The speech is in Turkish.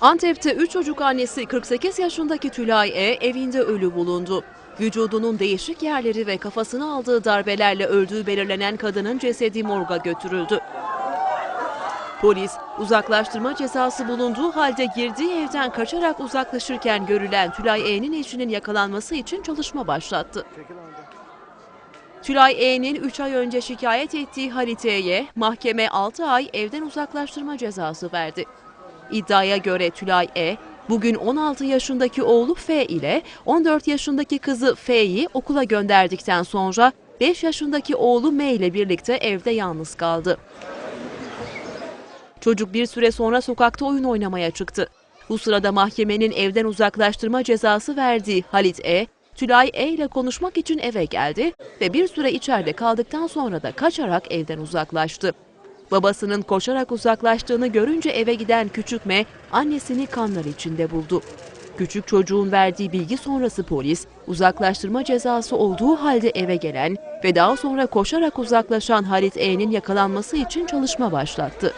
Antep'te 3 çocuk annesi 48 yaşındaki Tülay E evinde ölü bulundu. Vücudunun değişik yerleri ve kafasına aldığı darbelerle öldüğü belirlenen kadının cesedi morga götürüldü. Polis uzaklaştırma cezası bulunduğu halde girdiği evden kaçarak uzaklaşırken görülen Tülay E'nin eşinin yakalanması için çalışma başlattı. Tülay E'nin 3 ay önce şikayet ettiği Halit E'ye mahkeme 6 ay evden uzaklaştırma cezası verdi. İddiaya göre Tülay E, bugün 16 yaşındaki oğlu F ile 14 yaşındaki kızı F'yi okula gönderdikten sonra 5 yaşındaki oğlu M ile birlikte evde yalnız kaldı. Çocuk bir süre sonra sokakta oyun oynamaya çıktı. Bu sırada mahkemenin evden uzaklaştırma cezası verdiği Halit E, Tülay E ile konuşmak için eve geldi ve bir süre içeride kaldıktan sonra da kaçarak evden uzaklaştı. Babasının koşarak uzaklaştığını görünce eve giden küçük M annesini kanlar içinde buldu. Küçük çocuğun verdiği bilgi sonrası polis uzaklaştırma cezası olduğu halde eve gelen ve daha sonra koşarak uzaklaşan Halit E'nin yakalanması için çalışma başlattı.